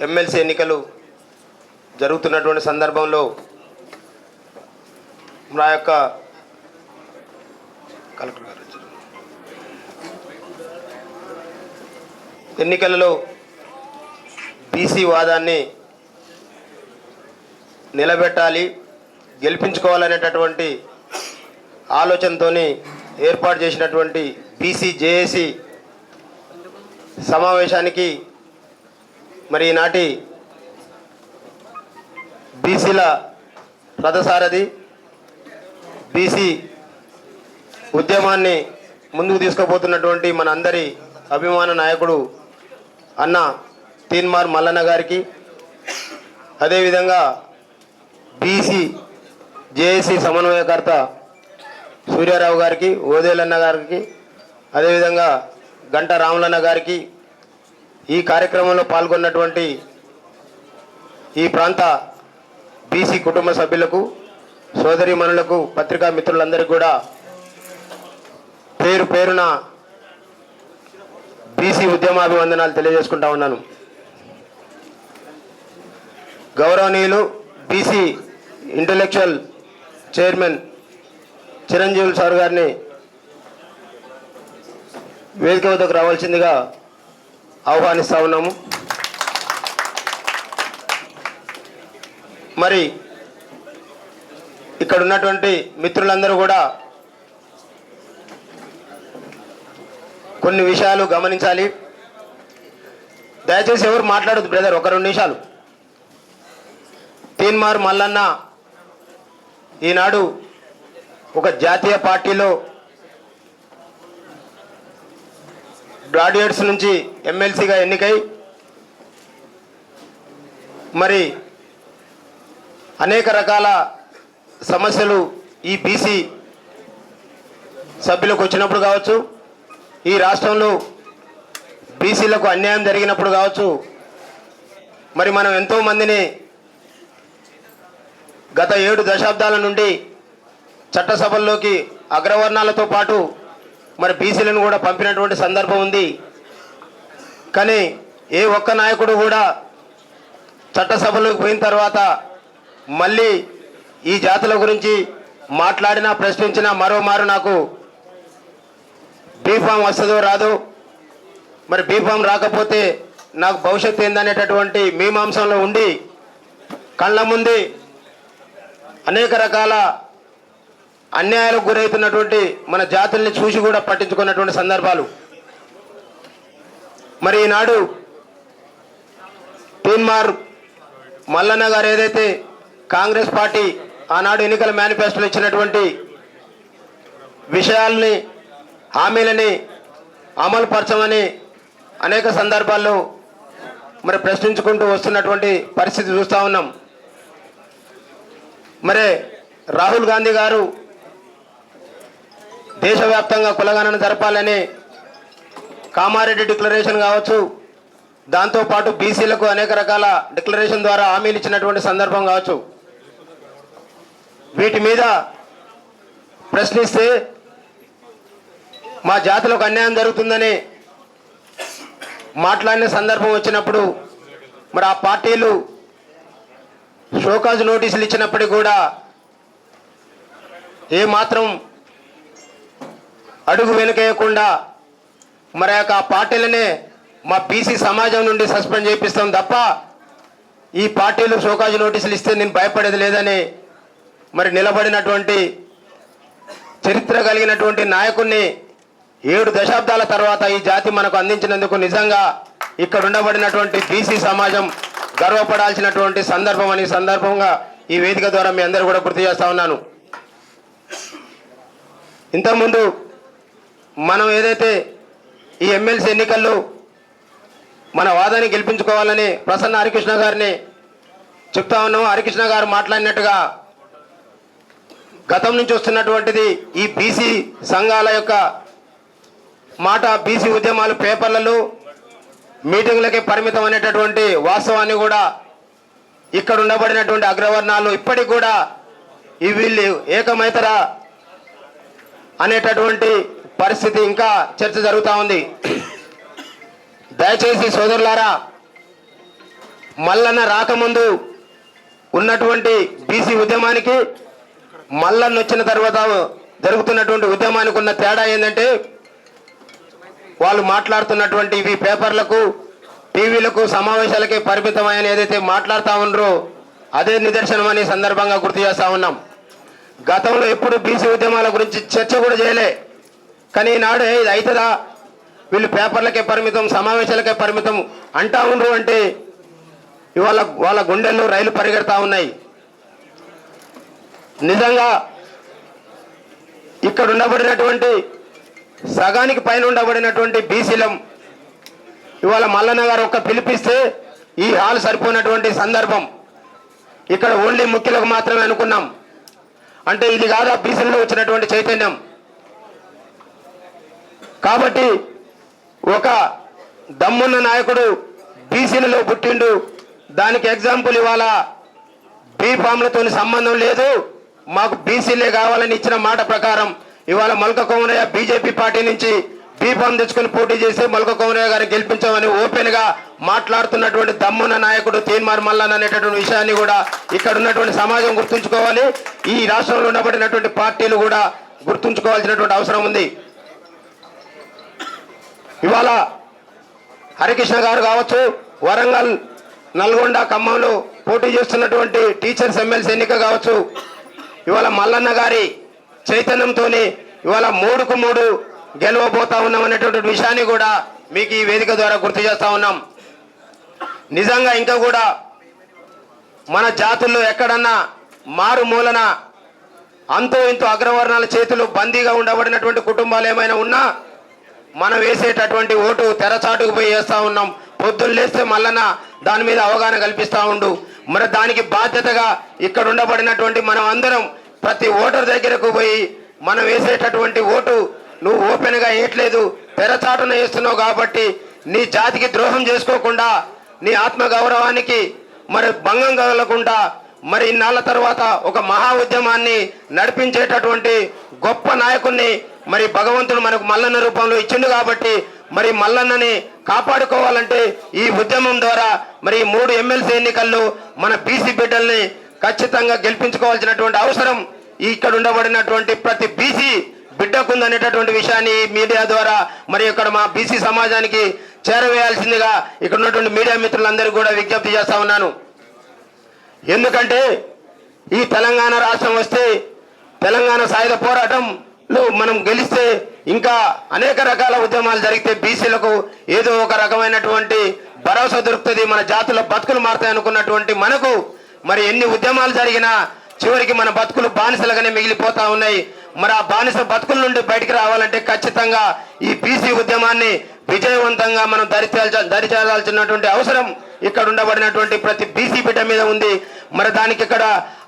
MLC ఎన్నికలు జరుగుతున్నటువంటి సందర్భంలో నా యొక్క కలెక్టర్ గారు ఎన్నికలలో బీసీ వాదాన్ని నిలబెట్టాలి గెలిపించుకోవాలనేటటువంటి ఆలోచనతో ఏర్పాటు చేసినటువంటి బీసీ జేఏసీ సమావేశానికి మరి ఈనాటి బీసీల రథసారథి బీసీ ఉద్యమాన్ని ముందుకు తీసుకుపోతున్నటువంటి మన అందరి అభిమాన నాయకుడు అన్న తీన్మార్ మల్లన్న గారికి అదేవిధంగా బీసీ జేఏసీ సమన్వయకర్త సూర్యారావు గారికి ఓదేలన్న గారికి అదేవిధంగా గంట రాములన్న గారికి ఈ కార్యక్రమంలో పాల్గొన్నటువంటి ఈ ప్రాంత బీసీ కుటుంబ సభ్యులకు సోదరీమణులకు పత్రికా మిత్రులందరికీ కూడా పేరు పేరున బీసీ ఉద్యమాభివందనాలు తెలియజేసుకుంటా ఉన్నాను. గౌరవనీయులు BC intellectual chairman Chiranjeevulu sir గారిని వేదిక వద్దకు రావాల్సిందిగా ఆహ్వానిస్తా ఉన్నాము మరి ఇక్కడ ఉన్నటువంటి మిత్రులందరూ కూడా కొన్ని విషయాలు గమనించాలి. దయచేసి ఎవరు మాట్లాడదు బ్రదర్ ఒక రెండు నిమిషాలు. తీన్మార్ మల్లన్న ఈనాడు ఒక జాతీయ పార్టీలో గ్రాడ్యుయేట్స్ నుంచి ఎమ్మెల్సీగా ఎన్నికై మరి అనేక రకాల సమస్యలు ఈ బీసీ సభ్యులకు వచ్చినప్పుడు కావచ్చు ఈ రాష్ట్రంలో బీసీలకు అన్యాయం జరిగినప్పుడు కావచ్చు మరి మనం ఎంతో మందిని గత ఏడు దశాబ్దాల నుండి చట్టసభల్లోకి అగ్రవర్ణాలతో పాటు మరి బీసీలను కూడా పంపినటువంటి సందర్భం ఉంది. కానీ ఏ ఒక్క నాయకుడు కూడా చట్టసభలోకి పోయిన తర్వాత మళ్ళీ ఈ జాతుల గురించి మాట్లాడినా ప్రశ్నించినా మరోమారు నాకు బీఫామ్ వస్తుందో రాదో మరి బీఫామ్ రాకపోతే నాకు భవిష్యత్తు ఏందనేటటువంటి మీమాంసంలో ఉండి కళ్ళ ముందే అనేక రకాల అన్యాయాలకు గురవుతున్నటువంటి మన జాతుల్ని చూసి కూడా పట్టించుకున్నటువంటి సందర్భాలు. మరి ఈనాడు తీన్మార్ మల్లన్న గారు ఏదైతే కాంగ్రెస్ పార్టీ ఆనాడు ఎన్నికల మేనిఫెస్టోలో ఇచ్చినటువంటి విషయాల్ని హామీలని అమలు పరచమని అనేక సందర్భాల్లో మరి ప్రశ్నించుకుంటూ వస్తున్నటువంటి పరిస్థితి చూస్తూ ఉన్నాం. మరి రాహుల్ గాంధీ గారు దేశవ్యాప్తంగా కులగణన జరపాలని కామారెడ్డి డిక్లరేషన్ కావచ్చు దాంతోపాటు బీసీలకు అనేక రకాల డిక్లరేషన్ ద్వారా హామీలు ఇచ్చినటువంటి సందర్భం కావచ్చు. వీటి మీద ప్రశ్నిస్తే మా జాతులకు అన్యాయం జరుగుతుందని మాట్లాడిన సందర్భం వచ్చినప్పుడు మరి ఆ పార్టీలు షోకాజ్ నోటీసులు ఇచ్చినప్పటికీ కూడా ఏ మాత్రం అడుగు వెనుకేయకుండా మరి ఆ యొక్క పార్టీలనే మా బీసీ సమాజం నుండి సస్పెండ్ చేపిస్తాం తప్ప ఈ పార్టీలు షోకాజు నోటీసులు ఇస్తే నేను భయపడేది లేదని మరి నిలబడినటువంటి చరిత్ర కలిగినటువంటి నాయకుడిని ఏడు దశాబ్దాల తర్వాత ఈ జాతి మనకు అందించినందుకు నిజంగా ఇక్కడ ఉండబడినటువంటి బీసీ సమాజం గర్వపడాల్సినటువంటి సందర్భం అని సందర్భంగా ఈ వేదిక ద్వారా మీ అందరూ కూడా గుర్తు చేస్తా ఉన్నాను. ఇంతకుముందు మనం ఏదైతే ఈ ఎమ్మెల్సీ ఎన్నికల్లో మన వాదాన్ని గెలిపించుకోవాలని ప్రసన్న హరికృష్ణ గారిని చెప్తా ఉన్నాము. హరికృష్ణ గారు మాట్లాడినట్టుగా గతం నుంచి వస్తున్నటువంటిది ఈ బీసీ సంఘాల యొక్క మాట బీసీ ఉద్యమాలు పేపర్లలో మీటింగ్లకే పరిమితం అనేటటువంటి వాస్తవాన్ని కూడా ఇక్కడ ఉండబడినటువంటి అగ్రవర్ణాలు ఇప్పటికి కూడా ఈ వీళ్ళు ఏకమైతరా అనేటటువంటి పరిస్థితి ఇంకా చర్చ జరుగుతూ ఉంది. దయచేసి సోదరులారా మల్లన్న రాకముందు ఉన్నటువంటి బీసీ ఉద్యమానికి మల్లన్న వచ్చిన తర్వాత జరుగుతున్నటువంటి ఉద్యమానికి ఉన్న తేడా ఏంటంటే వాళ్ళు మాట్లాడుతున్నటువంటి ఇవి పేపర్లకు టీవీలకు సమావేశాలకే పరిమితమైన ఏదైతే మాట్లాడుతూ ఉన్నారో అదే నిదర్శనం అని సందర్భంగా గుర్తు చేస్తా ఉన్నాం. గతంలో ఎప్పుడు బీసీ ఉద్యమాల గురించి చర్చ కూడా చేయలే. కానీ ఈనాడు ఇది అవుతుందా వీళ్ళు పేపర్లకే పరిమితం సమావేశాలకే పరిమితం అంటా ఉండరు అంటే ఇవాళ వాళ్ళ గుండెల్లో రైలు పరిగెడతా ఉన్నాయి. నిజంగా ఇక్కడ ఉండబడినటువంటి సగానికి పైన ఉండబడినటువంటి బీసీలం ఇవాళ మల్లన్న గారు ఒక్క పిలిపిస్తే ఈ హాల్ సరిపోయినటువంటి సందర్భం. ఇక్కడ ఓన్లీ ముఖ్యులకు మాత్రమే అనుకున్నాం. అంటే ఇది కాదా బీసీలలో వచ్చినటువంటి చైతన్యం? కాబట్టి ఒక దమ్మున్న నాయకుడు బీసీలలో పుట్టిండు. దానికి ఎగ్జాంపుల్ ఇవాళ బీఫామ్లతో సంబంధం లేదు. మాకు బీసీలే కావాలని ఇచ్చిన మాట ప్రకారం ఇవాళ మొలక కోమరయ్య బీజేపీ పార్టీ నుంచి బీఫామ్ తెచ్చుకుని పోటీ చేసి మొలక కోమరయ్య గారిని గెలిపించామని ఓపెన్గా మాట్లాడుతున్నటువంటి దమ్మున్న నాయకుడు తీన్మార్ మల్లన్ అనేటటువంటి విషయాన్ని కూడా ఇక్కడ ఉన్నటువంటి సమాజం గుర్తుంచుకోవాలి. ఈ రాష్ట్రంలో ఉండబడినటువంటి పార్టీలు కూడా గుర్తుంచుకోవాల్సినటువంటి అవసరం ఉంది. ఇవాళ హరికృష్ణ గారు కావచ్చు వరంగల్ నల్గొండ ఖమ్మంలో పోటీ చేస్తున్నటువంటి టీచర్స్ ఎమ్మెల్సీ ఎన్నిక కావచ్చు ఇవాళ మల్లన్న గారి చైతన్యంతోనే ఇవాళ మూడుకు మూడు గెలవబోతా ఉన్నాం అనేటువంటి విషయాన్ని కూడా మీకు ఈ వేదిక ద్వారా గుర్తు చేస్తా ఉన్నాం. నిజంగా ఇంకా కూడా మన జాతుల్లో ఎక్కడన్నా మారుమూలన అంతో ఇంతో అగ్రవర్ణాల చేతులు బందీగా ఉండబడినటువంటి కుటుంబాలు ఏమైనా ఉన్నా మనం వేసేటటువంటి ఓటు తెరచాటుకు పోయి వేస్తూ ఉన్నాం. పొద్దున్న లేస్తే మళ్ళన దాని మీద అవగాహన కల్పిస్తా ఉండు. మరి దానికి బాధ్యతగా ఇక్కడ ఉండబడినటువంటి మనం అందరం ప్రతి ఓటర్ దగ్గరకు పోయి మనం వేసేటటువంటి ఓటు నువ్వు ఓపెన్గా వేయట్లేదు తెరచాటున వేస్తున్నావు కాబట్టి నీ జాతికి ద్రోహం చేసుకోకుండా నీ ఆత్మ గౌరవానికి మరి భంగం కలగకుండా మరి ఇన్నాళ్ళ తర్వాత ఒక మహా ఉద్యమాన్ని నడిపించేటటువంటి గొప్ప నాయకుణ్ణి మరి భగవంతుడు మనకు మల్లన్న రూపంలో ఇచ్చిండు కాబట్టి మరి మల్లన్నని కాపాడుకోవాలంటే ఈ ఉద్యమం ద్వారా మరి మూడు ఎమ్మెల్సీ ఎన్నికల్లో మన బీసీ బిడ్డల్ని ఖచ్చితంగా గెలిపించుకోవాల్సినటువంటి అవసరం ఇక్కడ ఉండబడినటువంటి ప్రతి బీసీ బిడ్డకుందనేటటువంటి విషయాన్ని మీడియా ద్వారా మరి ఇక్కడ మా బీసీ సమాజానికి చేరవేయాల్సిందిగా ఇక్కడ ఉన్నటువంటి మీడియా మిత్రులందరికీ కూడా విజ్ఞప్తి చేస్తా ఉన్నాను. ఎందుకంటే ఈ తెలంగాణ రాష్ట్రం వస్తే తెలంగాణ సాయుధ పోరాటం లో మనం గెలిస్తే ఇంకా అనేక రకాల ఉద్యమాలు జరిగితే బీసీలకు ఏదో ఒక రకమైనటువంటి భరోసా దొరుకుతుంది మన జాతుల బతుకులు మారుతాయి అనుకున్నటువంటి మనకు. మరి ఎన్ని ఉద్యమాలు జరిగినా చివరికి మన బతుకులు బానిసలుగానే మిగిలిపోతా ఉన్నాయి. మరి ఆ బానిస బతుకుల నుండి బయటికి రావాలంటే ఖచ్చితంగా ఈ బీసీ ఉద్యమాన్ని విజయవంతంగా మనం దరిచేల్చ దరిచేయాల్సినటువంటి అవసరం ఇక్కడ ఉండబడినటువంటి ప్రతి బీసీ బిడ్డ మీద ఉంది. మరి దానికి ఇక్కడ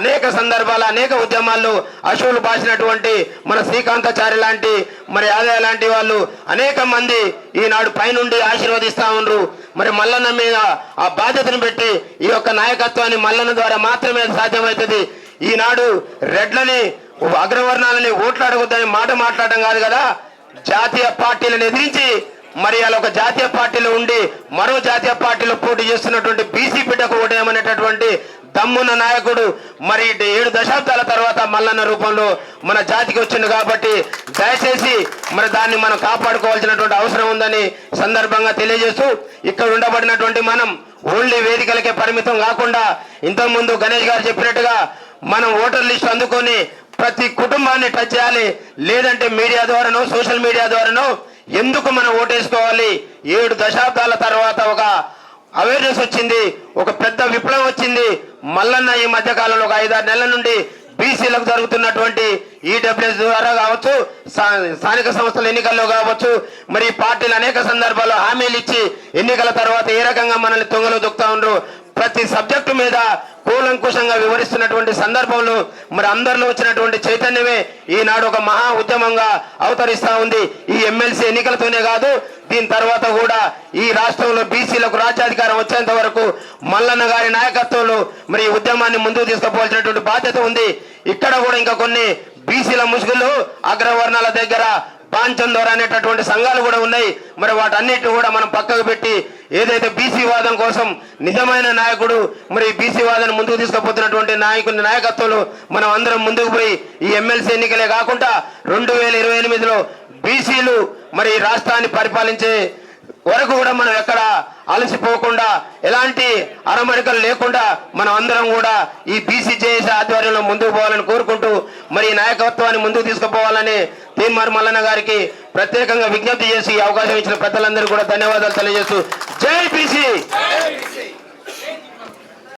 అనేక సందర్భాలు అనేక ఉద్యమాల్లో అశువులు బాసినటువంటి మన శ్రీకాంతాచారి లాంటి మరి యాదయ్య లాంటి వాళ్ళు అనేక మంది ఈనాడు పైనుండి ఆశీర్వదిస్తూ ఉండ్రు. మరి మల్లన్న మీద ఆ బాధ్యతను పెట్టి ఈ యొక్క నాయకత్వాన్ని మల్లన్న ద్వారా మాత్రమే సాధ్యమవుతుంది. ఈనాడు రెడ్లని అగ్రవర్ణాలని అడగొద్దని మాట మాట్లాడడం కాదు కదా? జాతీయ పార్టీలను ఎదిరించి మరి అలా ఒక జాతీయ పార్టీలో ఉండి మరో జాతీయ పార్టీలో పోటీ చేస్తున్నటువంటి బీసీ బిడ్డకు ఓటేయమనేటటువంటి దమ్మున్న నాయకుడు మరి ఏడు దశాబ్దాల తర్వాత మల్లన్న రూపంలో మన జాతికి వచ్చింది కాబట్టి దయచేసి మరి దాన్ని మనం కాపాడుకోవాల్సినటువంటి అవసరం ఉందని సందర్భంగా తెలియజేస్తూ ఇక్కడ ఉండబడినటువంటి మనం ఓన్లీ వేదికలకే పరిమితం కాకుండా ఇంతకుముందు గణేష్ గారు చెప్పినట్టుగా మనం ఓటర్ లిస్ట్ అందుకొని ప్రతి కుటుంబాన్ని టచ్ చేయాలి. లేదంటే మీడియా ద్వారాను సోషల్ మీడియా ద్వారాను ఎందుకు మనం ఓటేసుకోవాలి? ఏడు దశాబ్దాల తర్వాత ఒక అవేర్నెస్ వచ్చింది ఒక పెద్ద విప్లవం వచ్చింది. మల్లన్న ఈ మధ్య కాలంలో ఒక ఐదారు నెలల నుండి బీసీలకు జరుగుతున్నటువంటి ఈడబ్ల్యూఎస్ ద్వారా కావచ్చు స్థానిక సంస్థల ఎన్నికల్లో కావచ్చు మరి పార్టీలు అనేక సందర్భాల్లో హామీలు ఇచ్చి ఎన్నికల తర్వాత ఏ రకంగా మనల్ని తొంగలు దొక్కుతా ఉండరు? ప్రతి సబ్జెక్టు మీద కూలంకుషంగా వివరిస్తున్నటువంటి సందర్భంలో మరి అందరిలో వచ్చినటువంటి చైతన్యమే ఈనాడు ఒక మహా ఉద్యమంగా అవతరిస్తా ఉంది. ఈ ఎమ్మెల్సీ ఎన్నికలతోనే కాదు దీని తర్వాత కూడా ఈ రాష్ట్రంలో బీసీలకు రాజ్యాధికారం వచ్చేంత వరకు మల్లన్న గారి నాయకత్వంలో మరి ఉద్యమాన్ని ముందుకు తీసుకుపోవాల్సినటువంటి బాధ్యత ఉంది. ఇక్కడ కూడా ఇంకా కొన్ని బీసీల ముసుగులు అగ్రవర్ణాల దగ్గర పాంచందోర అనేటటువంటి సంఘాలు కూడా ఉన్నాయి. మరి వాటన్నిటిని కూడా మనం పక్కకు పెట్టి ఏదైతే బీసీ వాదం కోసం నిజమైన నాయకుడు మరి బీసీ వాదాన్ని ముందుకు తీసుకుపోతున్నటువంటి నాయకుని నాయకత్వంలో మనం అందరం ముందుకు పోయి ఈ ఎమ్మెల్సీ ఎన్నికలే కాకుండా రెండు వేల ఇరవై ఎనిమిదిలో బీసీలు మరి ఈ రాష్ట్రాన్ని పరిపాలించే వరకు కూడా మనం ఎక్కడ అలసిపోకుండా ఎలాంటి అరమరికలు లేకుండా మనం అందరం కూడా ఈ బీసీజేఎస్ ఆధ్వర్యంలో ముందుకు పోవాలని కోరుకుంటూ మరి ఈ నాయకత్వాన్ని ముందుకు తీసుకుపోవాలని తీన్మార్ మల్లన్న గారికి ప్రత్యేకంగా విజ్ఞప్తి చేసి అవకాశం ఇచ్చిన పెద్దలందరూ కూడా ధన్యవాదాలు తెలియజేస్తూ జై బీసీ!